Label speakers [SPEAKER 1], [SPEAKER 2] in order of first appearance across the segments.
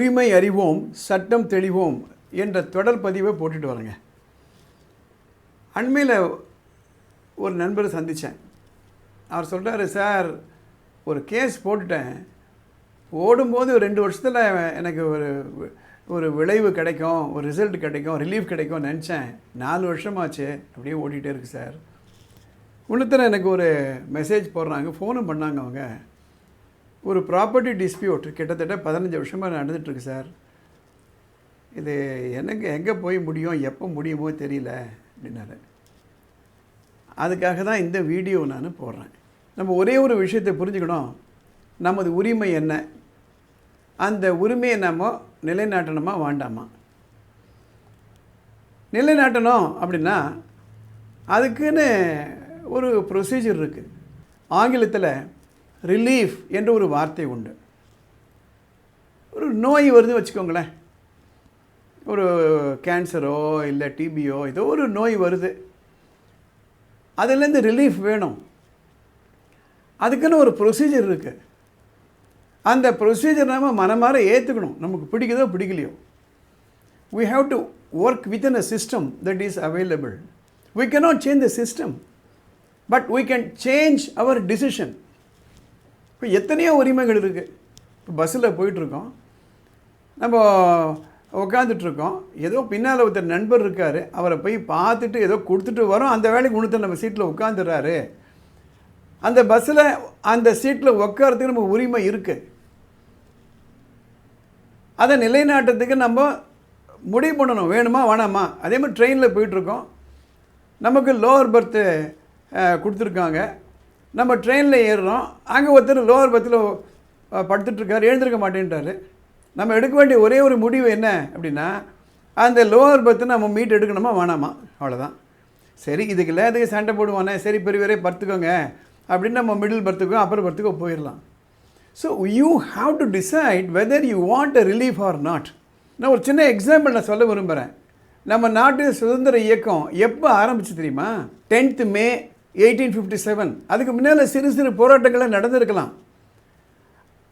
[SPEAKER 1] உரிமை அறிவோம் சட்டம் தெளிவோம் என்ற தொடர் பதிவை போட்டுட்டு வரேங்க அண்மையில் ஒரு நண்பரை சந்தித்தேன் அவர் சொல்கிறாரு சார் ஒரு கேஸ் போட்டுட்டேன். ஓடும்போது ரெண்டு வருஷத்தில் எனக்கு ஒரு ஒரு விளைவு கிடைக்கும் ஒரு ரிசல்ட் கிடைக்கும் ரிலீஃப் கிடைக்கும் நினச்சேன். நாலு வருஷமாச்சு அப்படியே ஓடிட்டே இருக்கு சார். உள்ளத்தில் எனக்கு ஒரு மெசேஜ் போடுறாங்க ஃபோனும் பண்ணாங்க அவங்க. ஒரு ப்ராப்பர்ட்டி டிஸ்பியூட் கிட்டத்தட்ட பதினஞ்சு வருஷமாக நடந்துகிட்ருக்கு சார். இது எனக்கு எங்கே போய் முடியும் எப்போ முடியுமோ தெரியல அப்படின்னாரு. அதுக்காக தான் இந்த வீடியோ நான் போடுறேன். நம்ம ஒரே ஒரு விஷயத்தை புரிஞ்சுக்கணும். நமது உரிமை என்ன? அந்த உரிமையை நம்ம நிலைநாட்டணுமா வேண்டாமா? நிலைநாட்டணும் அப்படின்னா அதுக்குன்னு ஒரு ப்ரொசீஜர் இருக்குது ஆங்கிலத்தில் ரிலீஃப் என்ற ஒரு வார்த்தை உண்டு. ஒரு நோய் வருதுன்னு வச்சுக்கோங்களேன். ஒரு கேன்சரோ இல்லை டிபியோ ஏதோ ஒரு நோய் வருது. அதுலேருந்து ரிலீஃப் வேணும். அதுக்குன்னு ஒரு ப்ரொசீஜர் இருக்குது அந்த ப்ரொசீஜர் நம்ம மனமாற ஏற்றுக்கணும் நமக்கு பிடிக்குதோ பிடிக்கலையோ. We have to work work a system system is available we K cannot change the system but we can change our decision இப்போ எத்தனையோ உரிமைகள் இருக்குது இப்போ பஸ்ஸில் போயிட்டுருக்கோம். நம்ம உட்காந்துட்ருக்கோம் ஏதோ பின்னால் ஒருத்தர் நண்பர் இருக்கார். அவரை போய் பார்த்துட்டு ஏதோ கொடுத்துட்டு வரோம். அந்த வேலைக்கு ஒருத்தர் நம்ம சீட்டில் உட்காந்துடுறாரு அந்த பஸ்ஸில் அந்த சீட்டில் உட்காரத்துக்கு நம்ம உரிமை இருக்குது அதை நிலைநாட்டத்துக்கு நம்ம முடிவு பண்ணணும். வேணுமா வேணாமா? அதே மாதிரி ட்ரெயினில் போயிட்டுருக்கோம். நமக்கு லோவர் பர்த்து கொடுத்துருக்காங்க. நம்ம ட்ரெயினில் ஏறுறோம். அங்கே ஒருத்தர் லோவர் பத்தில் படுத்துட்ருக்காரு எழுந்திருக்க மாட்டேன்ட்டார். நம்ம எடுக்க வேண்டிய ஒரே ஒரு முடிவு என்ன அப்படின்னா அந்த லோவர் பர்த்து நம்ம மீட் எடுக்கணுமா வேணாமா? அவ்வளோதான் சரி இதுக்கு லேதுக்கு சண்டை போடுவானே. சரி பெரியவரே படுத்துக்கோங்க. அப்படின்னு நம்ம மிடில் பர்த்துக்கோ அப்பர் பர்த்துக்கோ போயிடலாம் so you have to decide whether you want a relief or not நான் ஒரு சின்ன எக்ஸாம்பிள் நான் சொல்ல விரும்புகிறேன் நம்ம நாட்டு சுதந்திர இயக்கம் எப்போ ஆரம்பிச்சு தெரியுமா? Tenth May eighteen fifty seven அதுக்கு முன்னால் சிறு சிறு போராட்டங்கள்லாம் நடந்திருக்கலாம்.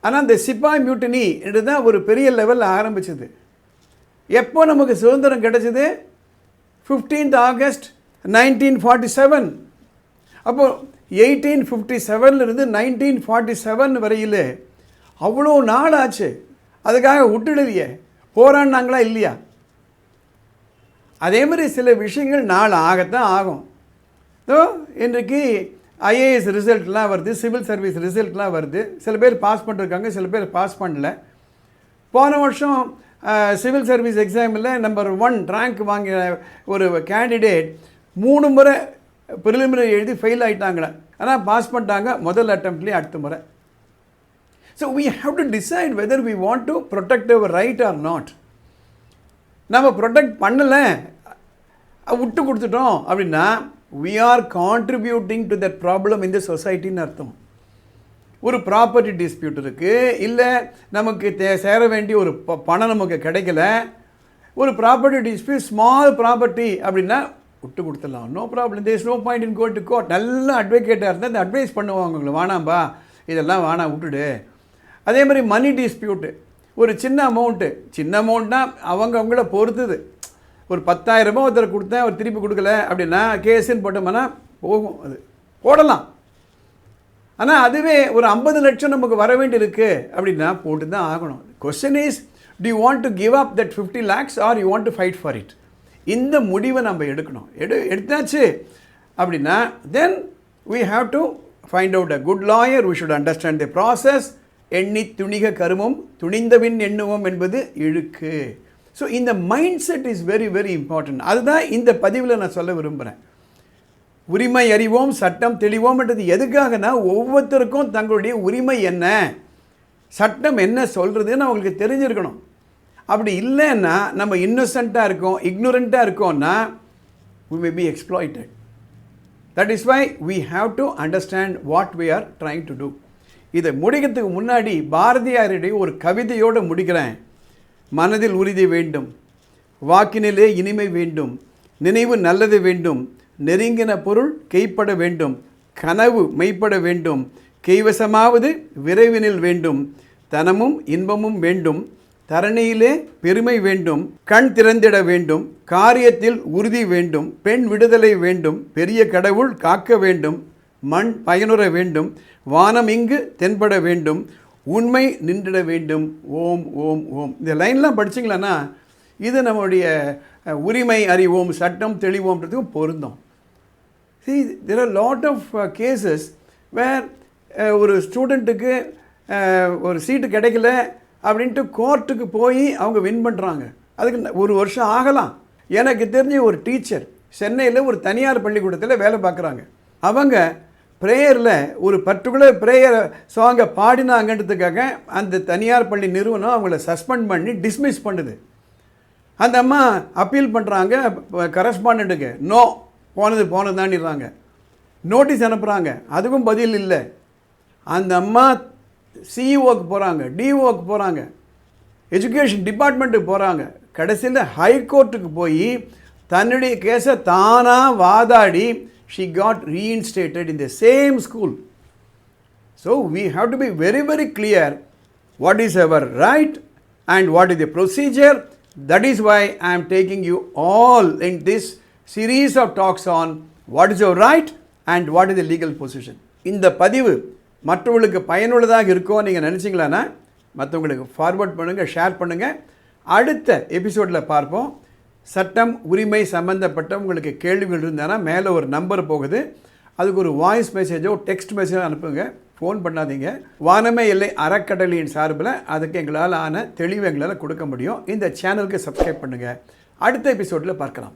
[SPEAKER 1] ஆனால் இந்த சிப்பாய் மியூட்டினி என்று தான் ஒரு பெரிய லெவலில் ஆரம்பிச்சது. எப்போ நமக்கு சுதந்திரம் கிடைச்சது? Fifteenth August nineteen forty seven அப்போது எயிட்டீன் ஃபிஃப்டி செவன்லேருந்து நைன்டீன் ஃபார்ட்டி செவன் வரையில் அவ்வளோ நாள் ஆச்சு. அதுக்காக விட்டுடலையே. போராடினாங்களா இல்லையா? அதே மாதிரி சில விஷயங்கள் நாள் ஆகத்தான் ஆகும். ஸோ இன்றைக்கு ஐஏஎஸ் ரிசல்ட்லாம் வருது சிவில் சர்வீஸ் ரிசல்ட்லாம் வருது. சில பேர் பாஸ் பண்ணிருக்காங்க சில பேர் பாஸ் பண்ணல. போன வருஷம் சிவில் சர்வீஸ் எக்ஸாமில் நம்பர் ஒன் ரேங்க் வாங்கின ஒரு கேண்டிடேட் மூணு முறை ப்ரிலிமினரி எழுதி ஃபெயில் ஆகிட்டாங்களே ஆனால் பாஸ் பண்ணிட்டாங்க முதல் அட்டம்ப்ட்லேயே அடுத்த முறை. So we have to decide whether we want to protect our right or not நம்ம ப்ரொடெக்ட் பண்ணலை விட்டு கொடுத்துட்டோம் அப்படின்னா we are contributing to that problem இந்த சொசைட்டின்னு அர்த்தம். ஒரு ப்ராப்பர்ட்டி டிஸ்பியூட் இருக்குது இல்லை நமக்கு தே சேர வேண்டிய ஒரு ப- பணம் நமக்கு கிடைக்கல. ஒரு ப்ராப்பர்ட்டி டிஸ்பியூட் ஸ்மால் ப்ராப்பர்ட்டி அப்படின்னா விட்டு கொடுத்துடலாம். No problem there's no point in court to court நல்ல அட்வொகேட்டாக இருந்தால் இந்த அட்வைஸ் பண்ணுவாங்க உங்களை. வானாம்பா இதெல்லாம் வேணாம் விட்டுடு. அதே மாதிரி மணி டிஸ்பியூட்டு ஒரு சின்ன அமௌண்ட்டு சின்ன அமௌண்ட்னா அவங்க அவங்கள பொறுத்துது. ஒரு பத்தாயிரம் ரூபாய் ஒருத்தர் கொடுத்தேன் அவர் திருப்பி கொடுக்கல அப்படின்னா கேஸுன்னு போட்டோம்னா போகும் அது. போடலாம். ஆனால் அதுவே ஒரு ஐம்பது லட்சம் நமக்கு வர வேண்டியிருக்கு அப்படின்னா போட்டு தான் ஆகணும் question is do you want to give up that fifty lakhs or you want to fight for it இந்த முடிவை நம்ம எடுக்கணும். எடு எடுத்தாச்சு அப்படின்னா then we have to find out a good lawyer we should understand the process எண்ணி துணிக கருமம் துணிந்தவின் எண்ணுவோம் என்பது இழுக்கு. ஸோ இந்த mind set is very very important அதுதான் இந்த பதிவில் நான் சொல்ல விரும்புகிறேன் உரிமை அறிவோம் சட்டம் தெளிவோம்ன்றது எதுக்காகனா ஒவ்வொருத்தருக்கும் தங்களுடைய உரிமை என்ன சட்டம் என்ன சொல்கிறதுன்னு அவங்களுக்கு தெரிஞ்சிருக்கணும். அப்படி இல்லைன்னா நம்ம இன்னோசென்ட்டாக இருக்கோம் இக்னோரண்ட்டாக இருக்கோம்னா we may be exploited that is why we have to understand what we are trying to do இதை முடிக்கிறதுக்கு முன்னாடி பாரதியாருடைய ஒரு கவிதையோடு முடிக்கிறேன். மனதில் உறுதி வேண்டும். வாக்கினிலே இனிமை வேண்டும். நினைவு நல்லது வேண்டும். நெருங்கின பொருள் கைப்பட வேண்டும். கனவு மெய்ப்பட வேண்டும். கைவசமாவது விரைவினில் வேண்டும். தனமும் இன்பமும் வேண்டும். தரணியிலே பெருமை வேண்டும். கண் திறந்திட வேண்டும். காரியத்தில் உறுதி வேண்டும். பெண் விடுதலை வேண்டும். பெரிய கடவுள் காக்க வேண்டும். மண் பயனுற வேண்டும். வானம் இங்கு தென்பட வேண்டும். உண்மை நின்றிட வேண்டும். ஓம் ஓம் ஓம். இந்த லைன்லாம் படிச்சிங்களான்னா இது நம்முடைய உரிமை அறிவோம் சட்டம் தெளிவோன்றதுக்கும் பொருந்தும். See there are lot of cases where ஒரு ஸ்டூடெண்ட்டுக்கு ஒரு சீட்டு கிடைக்கல அப்படின்ட்டு கோர்ட்டுக்கு போய் அவங்க வின் பண்ணுறாங்க அதுக்கு ஒரு வருஷம் ஆகலாம். எனக்கு தெரிஞ்ச ஒரு டீச்சர் சென்னையில் ஒரு தனியார் பள்ளிக்கூடத்தில் வேலை பார்க்குறாங்க. அவங்க ப்ரேயரில் ஒரு பர்டிகுலர் ப்ரேயர் சாங்கை பாடினாங்கன்றதுக்காக அந்த தனியார் பள்ளி நிறுவனம் அவங்கள சஸ்பெண்ட் பண்ணி டிஸ்மிஸ் பண்ணுது. அந்த அம்மா அப்பீல் பண்ணுறாங்க கரஸ்பாண்டுக்கு நோ போனது போனதான்னுறாங்க நோட்டீஸ் அனுப்புகிறாங்க அதுக்கும் பதில் இல்லை. அந்த அம்மா சிஇஓக்கு போகிறாங்க டிஓக்கு போகிறாங்க எஜுகேஷன் டிபார்ட்மெண்ட்டுக்கு போகிறாங்க கடைசியில் ஹைகோர்ட்டுக்கு போய் தன்னுடைய கேஸை தானாக வாதாடி she got reinstated in the same school So we have to be very, very clear what is our right and what is the procedure. That is why I am taking you all in this series of talks on what is your right and what is the legal position. இந்த பதிவு மற்றவங்களுக்கு பயனுள்ளதாக இருக்கோ நீங்கள் நினச்சிங்களான்னா மற்றவங்களுக்கு forward பண்ணுங்கள் share பண்ணுங்கள் அடுத்த எபிசோடில் பார்ப்போம் சட்டம் உரிமை சம்பந்தப்பட்ட உங்களுக்கு கேள்விகள் இருந்தானா மேலே ஒரு நம்பர் போகுது. அதுக்கு ஒரு வாய்ஸ் மெசேஜோ டெக்ஸ்ட் மெசேஜோ அனுப்புங்க. ஃபோன் பண்ணாதீங்க. வானமே இல்லை அறக்கட்டளையின் சார்பில் அதுக்கு எங்களால் ஆன தெளிவு எங்களால் கொடுக்க முடியும். இந்த சேனலுக்கு சப்ஸ்கிரைப் பண்ணுங்கள் அடுத்த எபிசோடில் பார்க்கலாம்.